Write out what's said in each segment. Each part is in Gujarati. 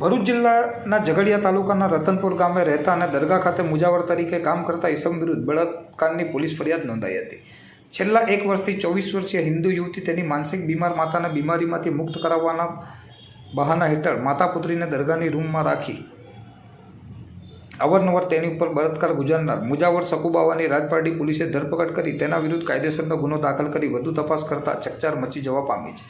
ભરૂચ જિલ્લાના ઝઘડિયા તાલુકાના રતનપુર ગામે રહેતા અને દરગાહ ખાતે મુજાવર તરીકે કામ કરતા ઈસમ વિરુદ્ધ બળાત્કારની પોલીસ ફરિયાદ નોંધાઈ હતી. છેલ્લા એક વર્ષથી ચોવીસ વર્ષીય હિન્દુ યુવતી તેની માનસિક બીમાર માતાને બીમારીમાંથી મુક્ત કરાવવાના બહાના હેઠળ માતા પુત્રીને દરગાહની રૂમમાં રાખી અવારનવાર તેની ઉપર બળાત્કાર ગુજારનાર મુજાવર સકુબાવાની રાજપારડી પોલીસે ધરપકડ કરી તેના વિરુદ્ધ કાયદેસરનો ગુનો દાખલ કરી વધુ તપાસ કરતા ચકચાર મચી જવા પામી છે.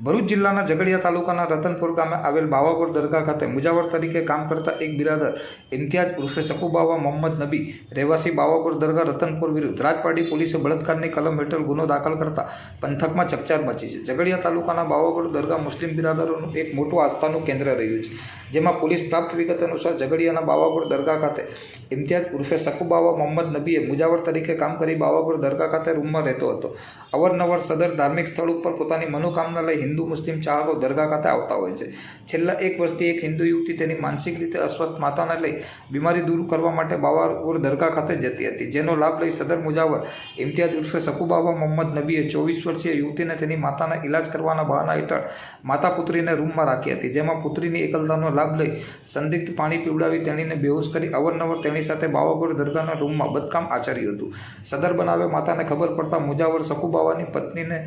ભરૂચ જિલ્લાના ઝઘડિયા તાલુકાના રતનપુર ગામે આવેલ બાવાપુર દરગાહ ખાતે મુજાવર તરીકે કામ કરતા એક બિરાદર ઇમ્તિયાજ ઉર્ફે સકુબાવા મોહમ્મદ નબી, રહેવાસી બાવાપુર દરગાહ રતનપુર વિરુદ્ધ રાજપાડી પોલીસે બળાત્કારની કલમ હેઠળ ગુનો દાખલ કરતા પંથકમાં ચકચાર મચી છે. ઝઘડિયા તાલુકાના બાવાપુર દરગાહ મુસ્લિમ બિરાદરોનું એક મોટું આસ્થાનું કેન્દ્ર રહ્યું છે, જેમાં પોલીસ પ્રાપ્ત વિગત અનુસાર ઝઘડિયાના બાવાપુર દરગાહ ખાતે ઇમ્તિયાજ ઉર્ફે સકુબાવા મોહમ્મદ નબીએ મુજાવર તરીકે કામ કરી બાવાપુર દરગાહ ખાતે રૂમમાં રહેતો હતો. અવારનવાર સદર ધાર્મિક સ્થળ ઉપર પોતાની મનોકામના લઈ હિન્દુ મુસ્લિમ ચાહકો દરગાહ ખાતે આવતા હોય છે. છેલ્લા એક વર્ષથી એક હિન્દુ યુવતી તેની માનસિક રીતે અસ્વસ્થ માતાને લઈ બીમારી દૂર કરવા માટે બાવાપુર દરગાહ ખાતે જતી હતી, જેનો લાભ લઈ સદર મુજાવર ઇમ્તિયાઝ ઉર્ફે સકુબાબા મોહમ્મદ નબીએ ચોવીસ વર્ષીય યુવતીને તેની માતાના ઇલાજ કરવાના બહાના હેઠળ માતા પુત્રીને રૂમમાં રાખી હતી, જેમાં પુત્રીની એકલતાનો લાભ લઈ સંદિગ્ધ પાણી પીવડાવી તેણીને બેહોશ કરી અવરનવર તેની સાથે બાવાપુર દરગાહના રૂમમાં બદકામ આચર્યું હતું. સદર બનાવે માતાને ખબર પડતા મુજાવર સકુબાવાની પત્નીને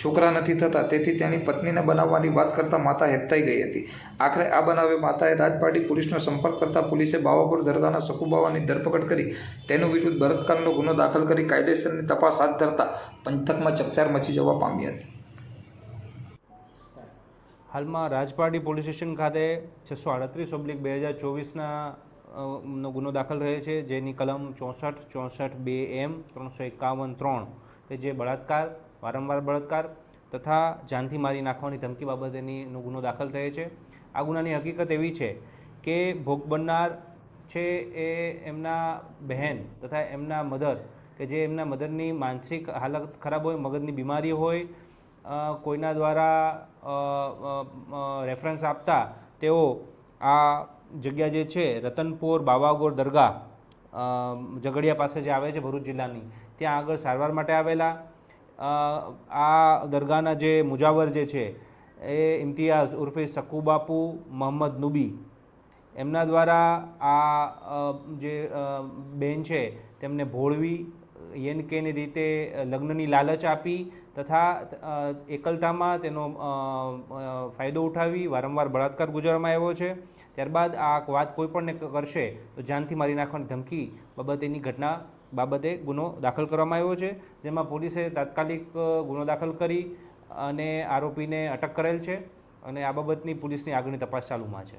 છોકરા નથી થતા, તેથી તેની પત્નીને બનાવવાની વાત કરતા માતા હેપતાઈ ગઈ હતી. આખરે આ બનાવે માતાએ રાજપાટી પોલીસનો સંપર્ક કરતા પોલીસે બાવાપુર દરગાહના સકુબાવાની ધરપકડ કરી તેનું વિરુદ્ધ બળાત્કારનો ગુનો દાખલ કરી કાયદેસરની તપાસ હાથ ધરતા પંથકમાં ચકચાર મચી જવા પામી હતી. હાલમાં રાજપાડી પોલીસ સ્ટેશન ખાતે છસો આડત્રીસ ઓબ્લિક બે હજાર ચોવીસના નો ગુનો દાખલ થયો છે, જેની કલમ ચોસઠ ચોસઠ બે એમ, ત્રણસો એકાવન, ત્રણ, કે જે બળાત્કાર, વારંવાર બળાત્કાર તથા જાનથી મારી નાખવાની ધમકી બાબતેની ગુનો દાખલ થયો છે. આ ગુનાની હકીકત એવી છે કે ભોગ બનનાર છે એ એમના બહેન તથા એમના મધર કે જે એમના મધરની માનસિક હાલત ખરાબ હોય, મગજની બીમારી હોય કોઈના દ્વારા રેફરન્સ આપતા તેઓ આ જગ્યા જે છે, રતનપુર બાવાગોર દરગાહ ઝઘડિયા પાસે જે આવે છે ભરૂચ જિલ્લાની, ત્યાં આગળ સારવાર માટે આવેલા. આ દરગાહના જે મુજાવર જે છે, એ ઇમ્તિયાઝ ઉર્ફે સકુબાપુ મોહમ્મદ નુબી. એમના દ્વારા આ જે બેન છે, તેમને ભોળવી યેન કેની રીતે લગ્નની લાલચ આપી તથા એકલતામાં તેનો ફાયદો ઉઠાવી વારંવાર બળાત્કાર ગુજારવામાં આવ્યો છે. ત્યારબાદ આ વાત કોઈ પણને કરશે તો જાનથી મારી નાખવાની ધમકી બાબતેની ઘટના બાબતે ગુનો દાખલ કરવામાં આવ્યો છે, જેમાં પોલીસે તાત્કાલિક ગુનો દાખલ કરી અને આરોપીને અટક કરેલ છે અને આ બાબતની પોલીસની આગળની તપાસ ચાલુમાં છે.